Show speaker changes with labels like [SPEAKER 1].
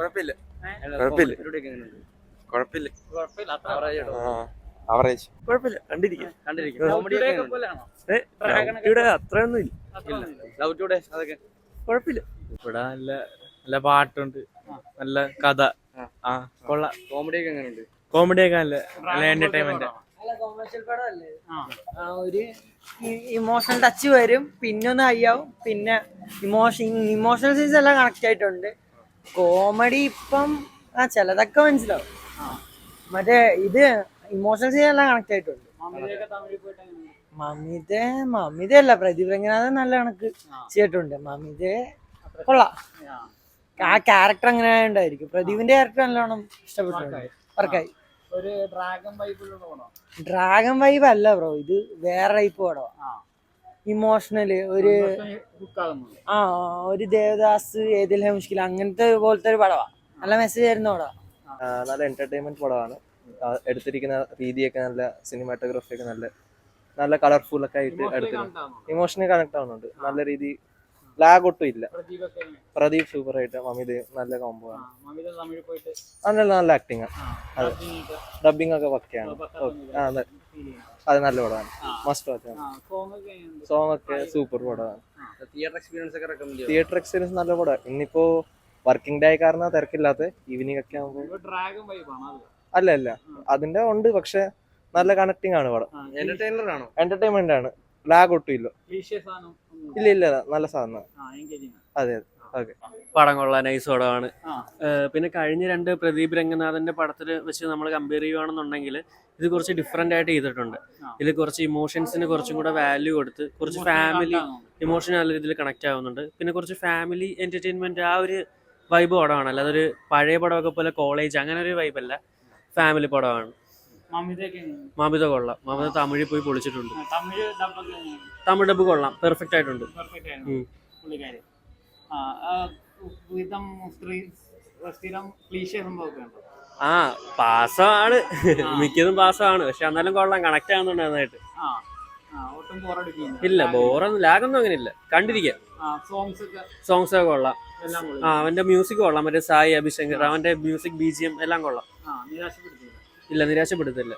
[SPEAKER 1] കുഴപ്പമില്ല? കുഴപ്പമില്ല. കുഴപ്പമില്ല. ആവറേജ്
[SPEAKER 2] കുഴപ്പമില്ല. കണ്ടിരിക്കാം? ഇവിടെ അത്രയൊന്നും ഇല്ല.
[SPEAKER 3] അതൊക്കെ.
[SPEAKER 2] കുഴപ്പമില്ല.
[SPEAKER 4] ഇവിടെ നല്ല നല്ല പാട്ടുണ്ട്. നല്ല കഥ. ആ. കൊള്ളാം
[SPEAKER 3] കോമഡി ഒക്കെ എങ്ങനെയുണ്ട്?
[SPEAKER 4] കോമഡി ഒക്കെ നല്ല നല്ല എന്റർടൈൻമെന്റ്
[SPEAKER 5] നല്ല കൊമേഴ്ഷ്യൽ പടമല്ലേ?
[SPEAKER 3] ആ.
[SPEAKER 5] ആ, ഒരു ഇമോഷണൽ ടച്ച് വരും പിന്നെ ഒന്ന് ആവും പിന്നെ ഇമോഷൻ ഇമോഷണൽ സീൻസ് എല്ലാം കണക്ട് ആയിട്ടുണ്ട്. കോമഡി ഇപ്പം ആ ചിലതൊക്കെ മനസ്സിലാവും. മറ്റേ ഇത് ഇമോഷണൽ എല്ലാം കണക്ട് ആയിട്ടുണ്ട്? മമിത മമിത അല്ല പ്രദീപ് രംഗനാഥൻ നല്ല കണക്ക് ചെയ്തിട്ടുണ്ട്. മമിത കൊള്ളാം.
[SPEAKER 3] ആ.
[SPEAKER 5] ക്യാരക്ടർ അങ്ങനെ ഉണ്ടായിരിക്കും. പ്രദീപിന്റെ ക്യാരക്ടർ നല്ലോണം ഇഷ്ടപ്പെട്ടുണ്ട് വർക്കായി.
[SPEAKER 3] ഒരു ഡ്രാഗൺ
[SPEAKER 5] വൈബ് അല്ല ബ്രോ ഇത് വേറെ ടൈപ്പ് പടവാ.
[SPEAKER 3] ആ.
[SPEAKER 5] ഇമോഷണൽ ഒരു ആ ഒരു ദേവദാസ് ഏതിലെ മുഷ്കിൽ അങ്ങനത്തെ പോലത്തെ ഒരു പടവാ. നല്ല മെസ്സേജ് ആയിരുന്നു പടവാ
[SPEAKER 2] നല്ല എന്റർടൈൻമെന്റ് പടമാണ് എടുത്തിരിക്കുന്ന രീതിയൊക്കെ നല്ല സിനിമാറ്റോഗ്രഫി ഒക്കെ നല്ല നല്ല കളർഫുൾ ഒക്കെ ആയിട്ട് എടുത്തിരുന്നു ഇമോഷണൽ കണക്ട് ആവുന്നുണ്ട്. നല്ല രീതി ലാഗ് ഒട്ടും ഇല്ല. പ്രദീപ് സൂപ്പർ ആയിട്ട് മമിത് നല്ല കോംബോ ആണ്. നല്ല നല്ല ആക്ടിങ്
[SPEAKER 3] ആണ്
[SPEAKER 2] അതെ. ഡബിങ് ഒക്കെ? പക്കയാണ്. അതെ. നല്ല പടമാണ്. മസ്റ്റ് വാച്ച്
[SPEAKER 3] ആണ്?
[SPEAKER 2] സോങ് ഒക്കെ സൂപ്പർ പടമാണ്.
[SPEAKER 3] തിയേറ്റർ എക്സ്പീരിയൻസ് ഒക്കെ
[SPEAKER 2] തിയേറ്റർ എക്സ്പീരിയൻസ് നല്ല പടമാണ്. ഇന്നിപ്പോ വർക്കിംഗ് ഡേ കാരണം തിരക്കില്ലാത്ത ഈവനിങ് ഒക്കെ ആകുമ്പോൾ അല്ല അല്ല. അതിന്റെ ഉണ്ട് പക്ഷെ നല്ല കണക്ടിങ് ആണ് പടം.
[SPEAKER 3] എന്റർടൈനർ ആണോ?
[SPEAKER 2] എന്റർടൈൻമെന്റ് ആണ്. ലാഗ് ഒട്ടും ഇല്ല. ഇല്ല ഇല്ല നല്ല സാധനം. അതെ അതെ.
[SPEAKER 4] പടം കൊള്ളാൻ നൈസ് പടമാണ്. പിന്നെ കഴിഞ്ഞ രണ്ട് പ്രദീപ് രംഗനാഥന്റെ പടത്തിൽ വെച്ച് നമ്മൾ കമ്പയർ ചെയ്യുകയാണെന്നുണ്ടെങ്കിൽ ഇത് കുറച്ച് ഡിഫറെന്റ് ആയിട്ട് ചെയ്തിട്ടുണ്ട്.
[SPEAKER 3] ഇത്
[SPEAKER 4] ഇതിൽ കുറച്ച് ഇമോഷൻസിന് കുറച്ചും കൂടെ വാല്യൂ കൊടുത്ത് കുറച്ച് ഫാമിലി ഇമോഷൻ നല്ല രീതിയിൽ കണക്ട് ആവുന്നുണ്ട്. പിന്നെ കുറച്ച് ഫാമിലി എന്റർടൈൻമെന്റ് ആ ഒരു വൈബ് പടമാണ്. അല്ലാതെ ഒരു പഴയ പടമൊക്കെ പോലെ കോളേജ് അങ്ങനെ ഒരു വൈബല്ല ഫാമിലി പടമാണ്? മമിത കൊള്ളാം. മാമിത തമിഴിൽ പോയി പൊളിച്ചിട്ടുണ്ട്.
[SPEAKER 3] തമിഴ്
[SPEAKER 4] ഡബ് കൊള്ളാം. പെർഫെക്റ്റ് ആയിട്ടുണ്ട്.
[SPEAKER 3] ആ
[SPEAKER 4] പാസമാണ്. മിക്കതും പാസമാണ്. പക്ഷെ എന്നാലും കൊള്ളാം. കണക്ട് ആവുന്നുണ്ട് നന്നായിട്ട്. ഇല്ല ബോറൊന്നും ലാഗൊന്നും അങ്ങനെ ഇല്ല കണ്ടിരിക്കാം.
[SPEAKER 3] സോങ്സ് ഒക്കെ
[SPEAKER 4] കൊള്ളാം. ആ അവന്റെ മ്യൂസിക് കൊള്ളാം. മറ്റേ സായി അഭിശങ്കർ അവന്റെ മ്യൂസിക് ബി ജി എം എല്ലാം കൊള്ളാം. ഇല്ല നിരാശപ്പെടുത്തില്ല.